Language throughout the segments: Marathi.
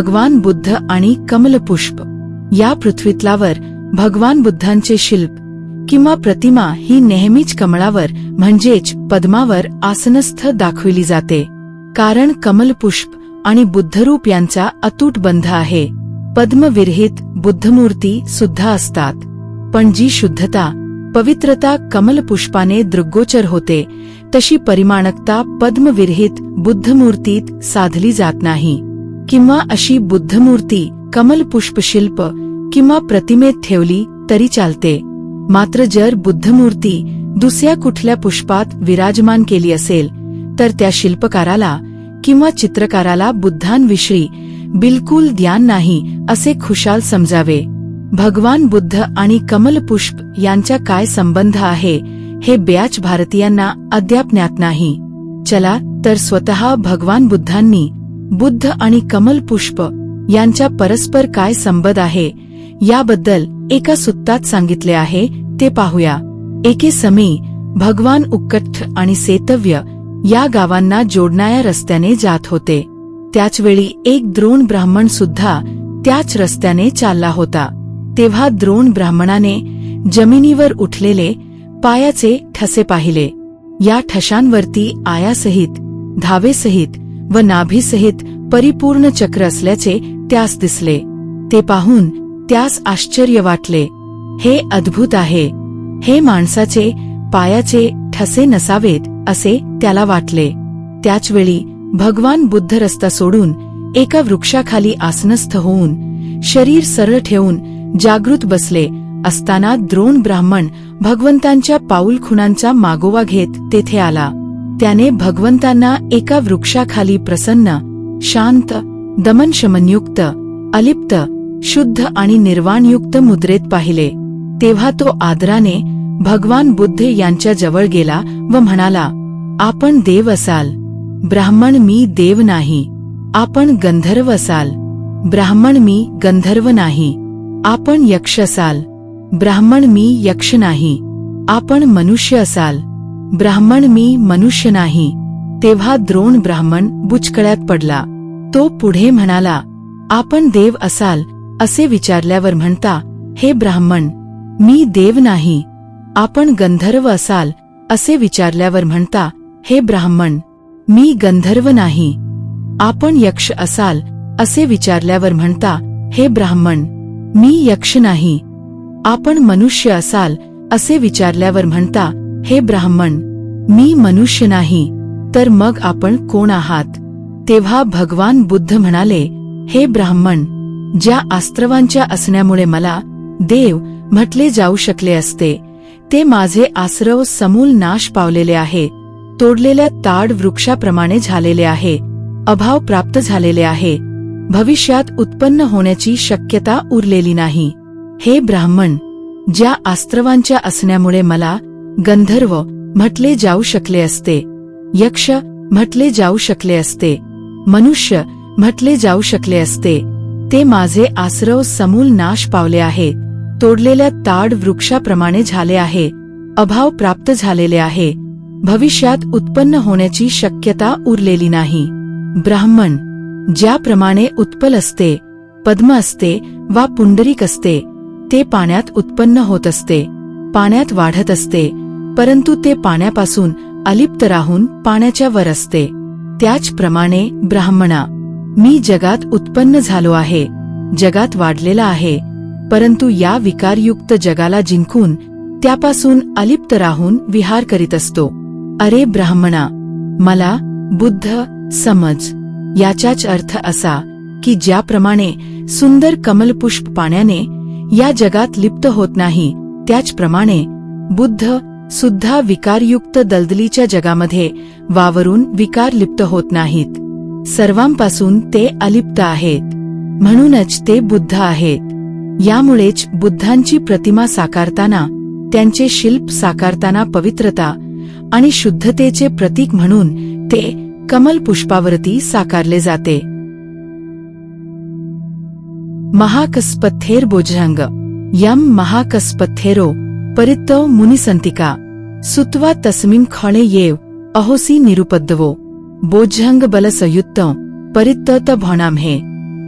भगवान बुद्ध आणि कमलपुष्प या पृथ्वीतलावर भगवान बुद्धांचे शिल्प किंवा प्रतिमा ही नेहमीच कमळावर म्हणजेच पद्मावर आसनस्थ दाखविली जाते. कारण कमलपुष्प आणि बुद्धरूप यांचा अतूट बंध आहे. पद्मविरहित बुद्धमूर्ती सुद्धा असतात. पण जी शुद्धता पवित्रता कमलपुष्पाने दृग्गोचर होते तशी परिमाणकता पद्मविरहित बुद्धमूर्तीत साधली जात नाही. किंवा अशी बुद्धमूर्ती कमलपुष्पशिल्प किंवा प्रतिमेत ठेवली तरी चालते. मात्र जर बुद्धमूर्ती दुसऱ्या कुठल्या पुष्पात विराजमान केली असेल तर त्या शिल्पकाराला किंवा चित्रकाराला बुद्धांविषयी बिलकुल ध्यान नाही असे खुशाल समजावे. भगवान बुद्ध आणि कमलपुष्प यांचा काय संबंध आहे हे ब्याच भारतीयांना अद्याप ज्ञात नाही. चला तर स्वतः भगवान बुद्धांनी बुद्ध आणि कमल पुष्प यांच्या परस्पर काय संबंध आहे याबद्दल एका सुत्तात सांगितले आहे ते पाहूया. एके समी भगवान उक्कठ आणि सेतव्य या गावांना जोडणाऱ्या रस्त्याने जात होते. त्याचवेळी एक द्रोण ब्राह्मण सुद्धा त्याच रस्त्याने चालला होता. तेव्हा द्रोण ब्राह्मणाने जमिनीवर उठलेले पायाचे ठसे पाहिले. या ठशांवरती आयासहित धावेसहित व नाभीसहित परिपूर्ण चक्र असल्याचे त्यास दिसले. ते पाहून त्यास आश्चर्य वाटले. हे अद्भुत आहे. हे माणसाचे पायाचे ठसे नसावेत असे त्याला वाटले. त्याचवेळी भगवान बुद्ध रस्ता सोडून एका वृक्षाखाली आसनस्थ होऊन शरीर सरळ ठेवून जागृत बसले असताना द्रोण ब्राह्मण भगवंतांच्या पाऊल खुणांचा मागोवा घेत तेथे आला. त्याने भगवंतांना एका वृक्षाखाली प्रसन्न शांत दमनशमनयुक्त अलिप्त शुद्ध आणि निर्वाणयुक्त मुद्रेत पाहिले. तेव्हा तो आदराने भगवान बुद्ध यांच्या जवळ गेला व म्हणाला आपण देव असाल. ब्राह्मण मी देव नाही. आपण गंधर्व असाल. ब्राह्मण मी गंधर्व नाही. आपण यक्ष असाल. ब्राह्मण मी यक्ष नाही. आपण मनुष्य असाल. ब्राह्मण मी मनुष्य नाही. तेव्हा द्रोण ब्राह्मण बुचकळ्यात पडला. तो पुढे म्हणाला आपण देव असाल असे विचारल्यावर म्हणता हे ब्राह्मण मी देव नाही. आपण गंधर्व असाल असे विचारल्यावर म्हणता हे ब्राह्मण मी गंधर्व नाही. आपण यक्ष असाल असे विचारल्यावर म्हणता हे ब्राह्मण मी यक्ष नाही. आपण मनुष्य असाल असे विचारल्यावर म्हणता हे ब्राह्मण मी मनुष्य नाही तर मग आपण कोण आहात? तेव्हा भगवान बुद्ध म्हणाले हे ब्राह्मण ज्या आस्त्रवांच्या असण्यामुळे मला देव म्हटले जाऊ शकले असते ते माझे आश्रव समूल नाश पावलेले आहे तोडलेल्या ताड वृक्षाप्रमाणे झालेले आहे अभाव प्राप्त झालेले आहे भविष्यात उत्पन्न होण्याची शक्यता उरलेली नाही. हे ब्राह्मण ज्या आस्त्रवांच्या असण्यामुळे मला गंधर्व म्हटले जाऊ शकले असते. यक्ष म्हटले जाऊ शकले असते. मनुष्य म्हटले जाऊ शकले असते. ते माझे आसरव समूल नाश पावले आहे. तोडलेल्या ताड वृक्षाप्रमाणे झाले आहे. अभाव प्राप्त झालेले आहे. भविष्यात उत्पन्न होण्याची शक्यता उरलेली नाही. ब्राह्मण ज्याप्रमाणे उत्पल असते पद्म असते वा पुंडरीक असते ते पाण्यात उत्पन्न होत असते. पाण्यात वाढत असते परंतु ते पाण्यापासून अलिप्त राहून पाण्याच्या वर असते. त्याचप्रमाणे ब्राह्मणा मी जगात उत्पन्न झालो आहे जगात वाढलेला आहे परंतु या विकारयुक्त जगाला जिंकून त्यापासून अलिप्त राहून विहार करीत असतो. अरे ब्राह्मणा मला बुद्ध समज याचाच अर्थ असा की ज्याप्रमाणे सुंदर कमलपुष्प पाण्याने या जगात लिप्त होत नाही त्याचप्रमाणे बुद्ध सुद्धा विकारयुक्त दलदलीच्या जगामध्ये वावरून विकार लिप्त होत नाहीत. सर्वांपासून ते अलिप्त आहेत. म्हणूनच ते बुद्ध आहेत. यामुळेच बुद्धांची प्रतिमा साकारताना त्यांचे शिल्प साकारताना पवित्रता आणि शुद्धतेचे प्रतीक म्हणून ते कमल पुष्पावरती साकारले जाते. महाकस्पथेर बोजंग यम महाकस्पथेरो परित्त मुनिसंतिका सुत्वा तस्मिं खणे येव अहोसी निरुपद्वो। बोझंग बल परित्त त भणाम हे।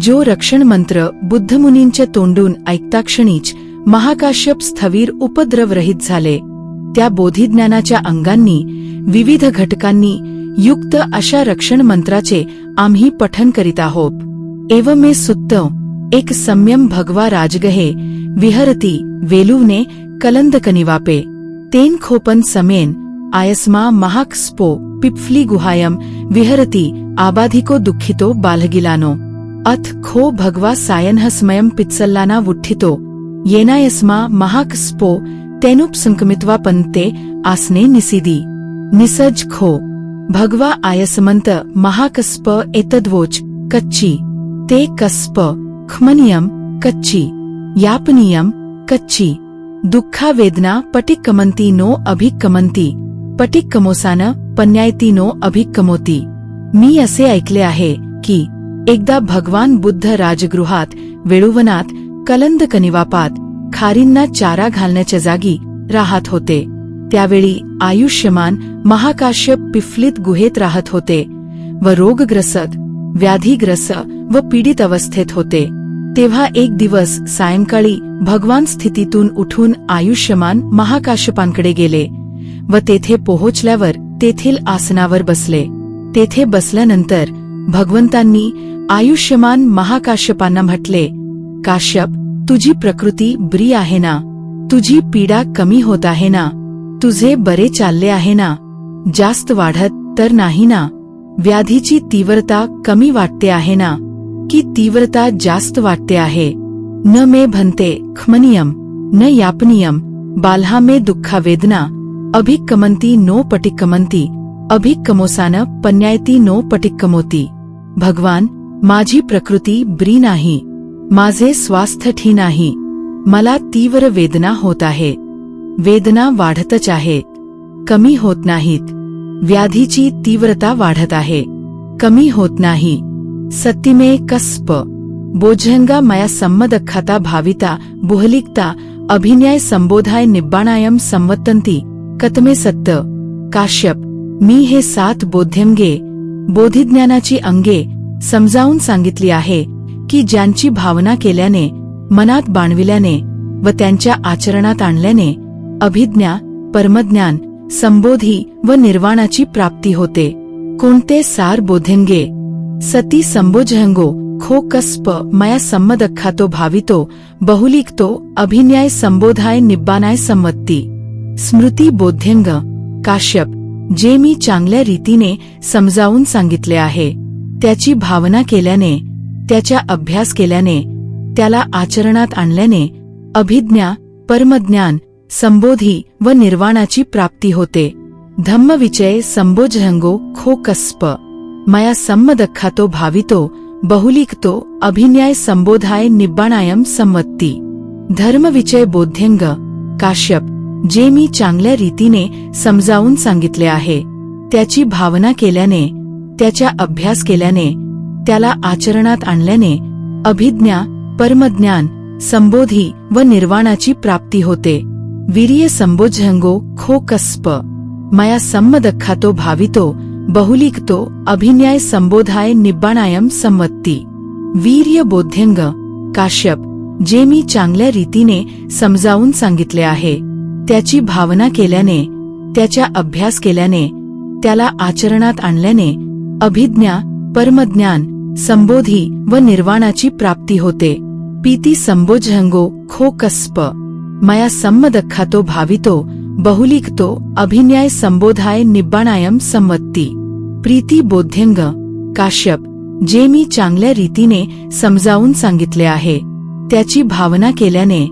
जो रक्षण मंत्र बुद्धमुनींच्या तोंडून ऐकताक्षणीच महाकाश्यप स्थवीर उपद्रव रहित झाले। त्या बोधिज्ञानाच्या अंगांनी विविध घटकांनी युक्त अशा रक्षण मंत्राचे आम्ही पठन करीत आहोत। एव मे सुत्त एक सम्यम भगवा राजगहे विहरती वेलुवने कलंदकनिवापे तेन खोपन समेन आयस्मा महाक स्पो पिप्फली गुहायम विहरती आबाधिको दुःखितो बालगिलानो अथ खो भगवा सायन्हस्मयम पित्सल्लाना वुठ्ठितो येनायस्मा महाक स्पो तेनुप संकमित्वा पंते आसने निसिदी निसज खो भगवा आयसमंत महाकस्प एतद्वोच कच्ची ते कस्प खमनियम कच्ची यापनियम कच्ची। दुःखा वेदना पटिकमंती नो अभिकमंती पटिकमोसान पन्यायती नो अभिक्कमोती। मी असे ऐकले आहे की एकदा भगवान बुद्ध राजगृहात वेळुवनात कलंद कनिवापात खारींना चारा घालण्याच्या जागी राहत होते. त्यावेळी आयुष्यमान महाकाश्य पिफलित गुहेत राहत होते व रोगग्रस्त व्याधीग्रस्त व पीडित अवस्थेत होते. तेव्हा एक दिवस सायंकाळी भगवान स्थितीतून उठून आयुष्यमान महाकाश्यपांकडे गेले व तेथे पोहोचल्यावर तेथील आसनावर बसले. तेथे बसल्यानंतर भगवंतांनी आयुष्यमान महाकाश्यपांना म्हटले काश्यप तुझी प्रकृती ब्री आहे ना? तुझी पीडा कमी होत आहे ना? तुझे बरे चालले आहे ना? जास्त वाढत तर नाही ना? व्याधीची तीव्रता कमी वाटते आहे ना? की तीव्रता जास्त वाटते आहे. न मे भन्ते खमनियम, न यापनियम, बाल्हा मे दुःखा वेदना अभिक्कमंती नो पटिक्कमंती अभिक्कमोसान पन्यायती नो पटिक्कमोती भगवान, माझी प्रकृती ब्री नाही, माझे स्वास्थ्य ठी नाही, मला तीव्र वेदना होत आहे. वेदना वाढतच आहेत कमी होत नाहीत. व्याधीची तीव्रता वाढत आहे. कमी होत नाही. सत्तिमे कस्प बोझंगा मया संमदखाता भाविता बुहलिकता अभिनय संबोधाय निब्बाणायम संवत्तंती कतमे सत्त काश्यप मी हे सात बोध्यंगे बोधिज्ञानाची अंगे समजावून सांगितली आहे की ज्यांची भावना केल्याने मनात बाणविल्याने व त्यांच्या आचरणात आणल्याने अभिज्ञा परमज्ञान संबोधी व निर्वाणाची प्राप्ती होते कोणते सार बोधेंगे सती संबोजहंगो खो कस्प मया संमदखातो भावितो बहुलिकतो अभिन्याय संबोधाय निब्बानाय संवत्ती स्मृती बोध्यंग काश्यप जे मी चांगल्या रीतीने समजावून सांगितले आहे त्याची भावना केल्याने त्याच्या अभ्यास केल्याने त्याला आचरणात आणल्याने अभिज्ञा परमज्ञान संबोधी व निर्वाणाची प्राप्ती होते धम्मविचय संबोजहंगो खो कस्प मया संमदखातो भावितो बहुलिकतो अभिन्याय संबोधाय निब्बाणायम संवत्ती। धर्मविचय बोध्यंग काश्यप जे मी चांगल्या रीतीने समजावून सांगितले आहे त्याची भावना केल्याने त्याच्या अभ्यास केल्याने त्याला आचरणात आणल्याने अभिज्ञा परमज्ञान संबोधी व निर्वाणाची प्राप्ती होते। वीर्य संबोझंगो खो कस्प। मया संमदखातो भावितो बहुलिखतो अभिन्याय संबोधाय निब्बाणायम संवत्ती वीर्य बोध्यंग काश्यप जे मी चांगल्या रीतीने समजावून सांगितले आहे त्याची भावना केल्याने त्याच्या अभ्यास केल्याने त्याला आचरणात आणल्याने अभिज्ञा परमज्ञान संबोधी व निर्वाणाची प्राप्ती होते पीती संबोजहंगो खो कस्प मया संमदखातो भावितो बहुलिखतो अभिन्याय संबोधाय निब्बाणायम संवत्ती। प्रीती बोध्यंग काश्यप जे मी चांगल्या रीतीने समजावून सांगितले आहे त्याची भावना केल्याने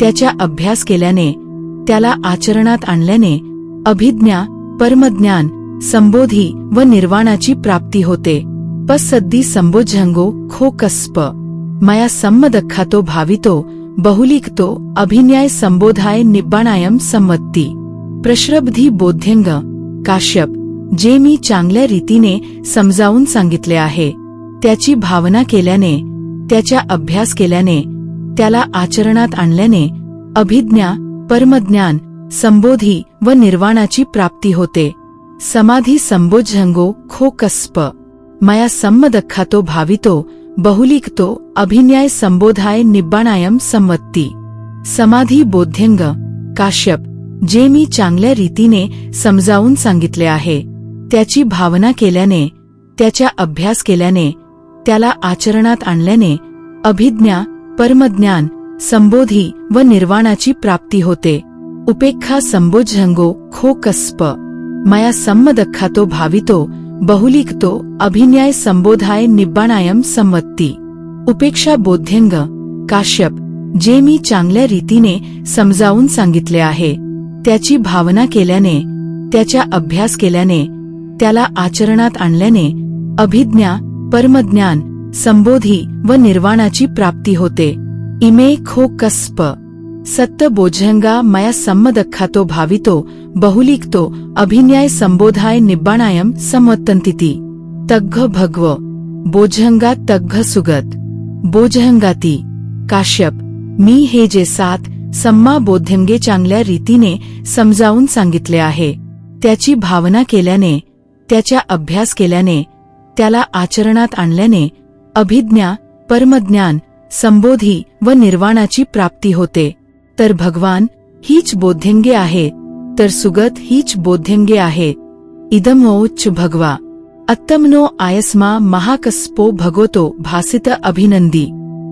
त्याच्या अभ्यास केल्याने त्याला आचरणात आणल्याने अभिज्ञा परमज्ञान संबोधी व निर्वाणाची प्राप्ती होते। पसद्दी संबोजहंगो खो कस्प। मया संमदखातो भावितो बहुलिखतो अभिन्याय संबोधाय निब्बाणायम संमत्ती प्रश्रब्धी बोध्यंग काश्यप जे मी चांगल्या रीतीने समजावून सांगितले आहे त्याची भावना केल्याने त्याच्या अभ्यास केल्याने त्याला आचरणात आणल्याने अभिज्ञा परमज्ञान संबोधी व निर्वाणाची प्राप्ती होते। समाधी संबोधंगो खो कस्प मया संमदखातो भावितो बहुलिखतो अभिन्याय संबोधाय निब्बाणायम संवत्ती। समाधी बोध्यंग काश्यप जे मी चांगल्या रीतीने समजावून सांगितले आहे त्याची भावना केल्याने त्याच्या अभ्यास केल्याने त्याला आचरणात आणल्याने अभिज्ञा परमज्ञान संबोधी व निर्वाणाची प्राप्ती होते। उपेक्षा संबोझंगो खो कस्प मया सम्मदख्खातो भावितो बहुलिखतो अभिन्याय संबोधाय निब्बाणायम संवत्ती। उपेक्षा बोध्यंग काश्यप जे मी चांगल्या रीतीने समजावून सांगितले आहे त्याची भावना केल्याने त्याच्या अभ्यास केल्याने त्याला आचरणात आणल्याने अभिज्ञा परमज्ञान संबोधी व निर्वाणाची प्राप्ती होते। इमे खो कस्प। सत्त बोझंगा मया सम्मदख्खातो भावितो बहुलिखतो अभिन्याय संबोधाय निब्बाणायम संवत्तंतिती तग्घ भगव। बोझंगा तग्घ सुगत। बोझहंगाती काश्यप। मी हे जे सात सम्मा बोध्यंगे चांगल्या रीतीने समजावून सांगितले आहे. त्याची भावना केल्याने त्याच्या अभ्यास केल्याने त्याला आचरणात आणल्याने अभिज्ञा परमज्ञान संबोधी व निर्वाणाची प्राप्ती होते. तर भगवान हीच बोध्यंगे आहे तर सुगत हीच बोध्यंगे आहे. इदमोच भगवा। अत्तमनो आयस्मा महाकस्पो भगवतो भासित अभिनंदी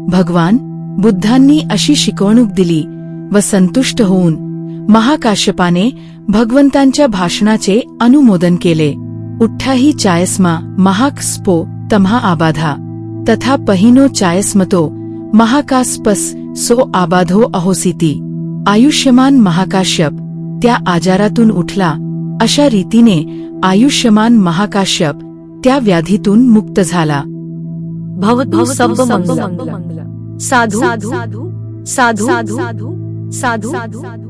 भगवान बुद्धांनी अशी शिकवणूक दिली व संतुष्ट होऊन महाकाश्यपाने भगवंतांच्या भाषणाचे अनुमोदन केले। उठ्ठाही चायस्मा महाकस्पो तम्हा आबाधा। तथा पहिनो चायस्मतो महाकास्पस सो आबाधो अहोसिती आयुष्यमान महाकाश्यप त्या आजारातून उठला अशा रीतीने आयुष्यमान महाकाश्यप त्या व्याधीतून मुक्त झाला भवतु सब मंगल साधु साधु साधु साधु साधु